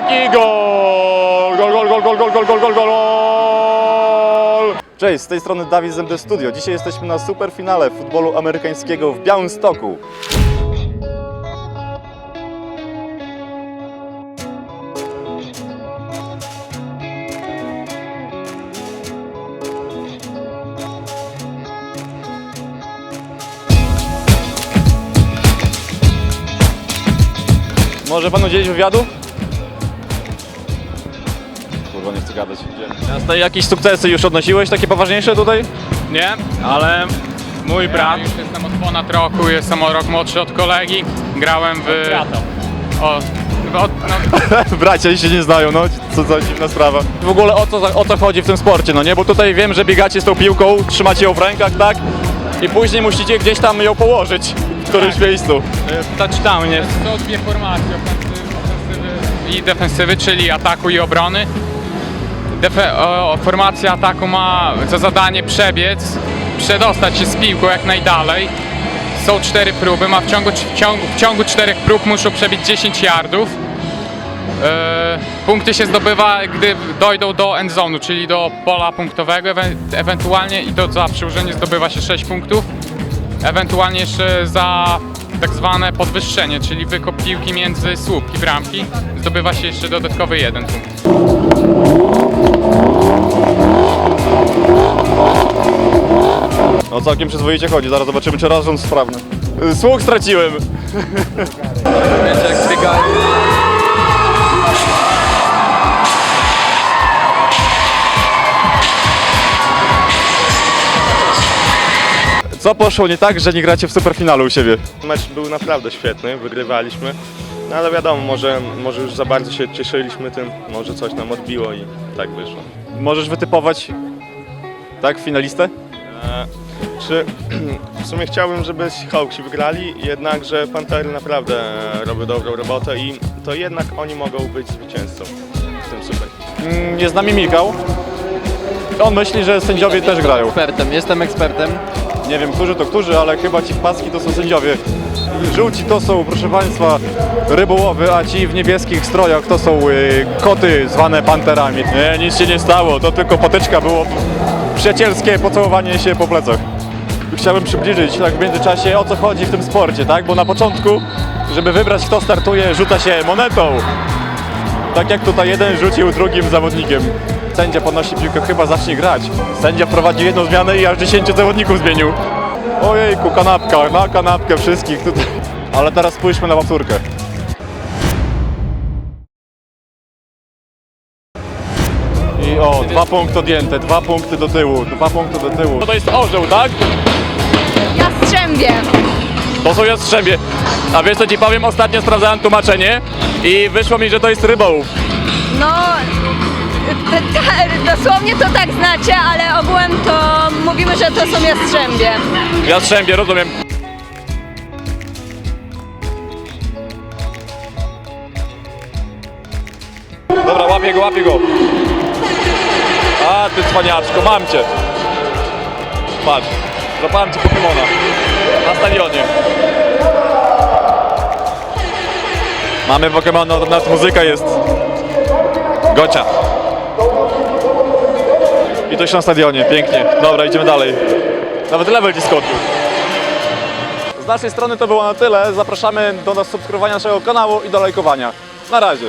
tak i gol! Gol, gol, gol, gol, gol, gol, gol, gol, gol! Cześć, z tej strony Dawid z MD Studio. Dzisiaj jesteśmy na superfinale futbolu amerykańskiego w Białymstoku. Może pan udzielić wywiadu? Kurwa, nie chcę gadać. Gdzie? Jakieś sukcesy już odnosiłeś, takie poważniejsze tutaj? Nie, ale mój brat. Już jestem od ponad roku, jestem o rok młodszy od kolegi. Grałem w. O, od, no, Bracia się nie znają, no co za dziwna sprawa. W ogóle o co, za- o co chodzi w tym sporcie, no nie? Bo tutaj wiem, że biegacie z tą piłką, trzymacie ją w rękach, tak? I później musicie gdzieś tam ją położyć w którymś miejscu. w touchdownie. Są dwie formacje, ofensywy, ofensywy i defensywy, czyli ataku i obrony. Formacja ataku ma za zadanie przebiec, przedostać się z piłką jak najdalej. Są cztery próby, ma w ciągu, w ciągu, w ciągu czterech prób muszą przebić 10 yardów. E, punkty się zdobywa, gdy dojdą do endzonu, czyli do pola punktowego, ewe, ewentualnie i to za przyłożenie zdobywa się 6 punktów. Ewentualnie jeszcze za tak zwane podwyższenie, czyli wykop piłki między słupki bramki, zdobywa się jeszcze dodatkowy jeden punkt. No całkiem przyzwoicie chodzi, zaraz zobaczymy czy raz rząd sprawny. Słuch straciłem. Co poszło nie tak, że nie gracie w superfinalu u siebie? Mecz był naprawdę świetny, wygrywaliśmy. No ale wiadomo, może, może już za bardzo się cieszyliśmy tym, może coś nam odbiło i tak wyszło. Możesz wytypować, tak, finalistę? E, czy w sumie chciałbym, żeby Hawksi wygrali, jednakże Pantery naprawdę e, robią dobrą robotę i to jednak oni mogą być zwycięzcą w tym super. Mm, Jest z nami Michał. On myśli, że sędziowie też grają. ekspertem, jestem ekspertem. Nie wiem, którzy to którzy, ale chyba ci w paski to są sędziowie. Żółci to są, proszę Państwa, rybołowy, a ci w niebieskich strojach to są y, koty zwane panterami. Nie, nic się nie stało, to tylko potyczka było. Przyjacielskie pocałowanie się po plecach. Chciałbym przybliżyć tak w międzyczasie o co chodzi w tym sporcie, tak? Bo na początku, żeby wybrać kto startuje, rzuca się monetą. Tak jak tutaj jeden rzucił drugim zawodnikiem. Sędzia podnosi piłkę, chyba zacznie grać. Sędzia wprowadził jedną zmianę i aż 10 zawodników zmienił. Ojejku, kanapka, na kanapkę wszystkich tutaj. Ale teraz spójrzmy na powtórkę. I o, dwa punkty odjęte, dwa punkty do tyłu, dwa punkty do tyłu. No to jest orzeł, tak? Jastrzębie. To są jastrzębie. A wiesz co ci powiem? Ostatnio sprawdzałem tłumaczenie i wyszło mi, że to jest rybołów. No, dosłownie to tak znacie, ale ogółem to mówimy, że to są jastrzębie. Jastrzębie, rozumiem. Dobra, łapię go, łapię go. A, ty cwaniaczko, mam cię. Patrz, złapałem cię Pokemona. Na stadionie. Mamy Pokemona, nawet muzyka jest. Gocia. To się na stadionie, pięknie. Dobra, idziemy dalej. Nawet level ci skoczył. Z naszej strony to było na tyle. Zapraszamy do nas subskrybowania naszego kanału i do lajkowania. Na razie.